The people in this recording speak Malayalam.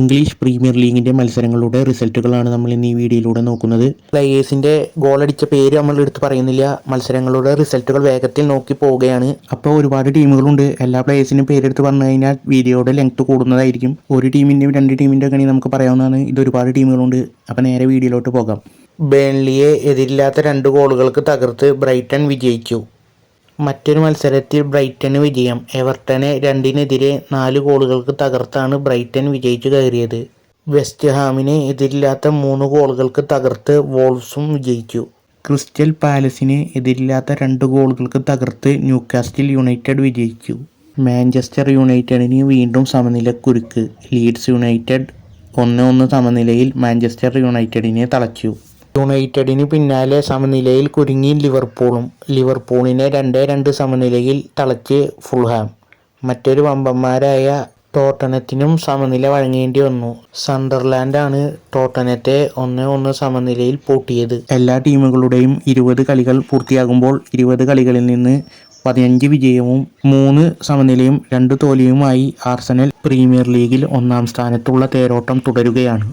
ഇംഗ്ലീഷ് പ്രീമിയർ ലീഗിന്റെ മത്സരങ്ങളുടെ റിസൾട്ടുകളാണ് നമ്മൾ ഇന്ന് ഈ വീഡിയോയിലൂടെ നോക്കുന്നത്. പ്ലേയേഴ്സിന്റെ ഗോളടിച്ച പേര് നമ്മൾ എടുത്ത് പറയുന്നില്ല. മത്സരങ്ങളുടെ റിസൾട്ടുകൾ വേഗത്തിൽ നോക്കി പോവുകയാണ്. അപ്പോൾ ഒരുപാട് ടീമുകളുണ്ട്. എല്ലാ പ്ലേയേഴ്സിനും പേരെടുത്ത് പറഞ്ഞു കഴിഞ്ഞാൽ വീഡിയോയുടെ ലെങ്ത് കൂടുന്നതായിരിക്കും. ഒരു ടീമിന്റെയും രണ്ട് ടീമിന്റെ ഒക്കെ നമുക്ക് പറയാവുന്നതാണ്. ഇത് ഒരുപാട് ടീമുകളുണ്ട്. അപ്പോൾ നേരെ വീഡിയോയിലോട്ട് പോകാം. ബേൺലിയെ എതിരില്ലാത്ത രണ്ട് ഗോളുകൾക്ക് തകർത്ത് ബ്രൈറ്റൺ വിജയിച്ചു. മറ്റൊരു മത്സരത്തിൽ ബ്രൈറ്റന് വിജയം. എവർട്ടനെ രണ്ടിനെതിരെ നാല് ഗോളുകൾക്ക് തകർത്താണ് ബ്രൈറ്റൺ വിജയിച്ചു കയറിയത്. വെസ്റ്റ് ഹാമിനെ എതിരില്ലാത്ത മൂന്ന് ഗോളുകൾക്ക് തകർത്ത് വോൾസും വിജയിച്ചു. ക്രിസ്റ്റൽ പാലസിനെ എതിരില്ലാത്ത രണ്ട് ഗോളുകൾക്ക് തകർത്ത് ന്യൂകാസ്റ്റിൽ യുണൈറ്റഡ് വിജയിച്ചു. മാഞ്ചസ്റ്റർ യുണൈറ്റഡിന് വീണ്ടും സമനില കുരുക്ക്. ലീഡ്സ് യുണൈറ്റഡ് ഒന്ന് ഒന്ന് സമനിലയിൽ മാഞ്ചസ്റ്റർ യുണൈറ്റഡിനെ തളച്ചു. യുണൈറ്റഡിന് പിന്നാലെ സമനിലയിൽ കുരുങ്ങി ലിവർപൂളും ലിവർപൂളിനെ രണ്ടേ രണ്ട് സമനിലയിൽ തളച്ച് ഫുൾഹാം. മറ്റൊരു വമ്പന്മാരായ ടോട്ടനത്തിനും സമനില വഴങ്ങേണ്ടി വന്നു. സണ്ടർലാൻഡാണ് ടോട്ടനത്തെ ഒന്ന് ഒന്ന് സമനിലയിൽ പൂട്ടിയത്. എല്ലാ ടീമുകളുടെയും ഇരുപത് കളികൾ പൂർത്തിയാകുമ്പോൾ ഇരുപത് കളികളിൽ നിന്ന് പതിനഞ്ച് വിജയവും മൂന്ന് സമനിലയും രണ്ട് തോലിയുമായി ആർസനൽ പ്രീമിയർ ലീഗിൽ ഒന്നാം സ്ഥാനത്തുള്ള തേരോട്ടം തുടരുകയാണ്.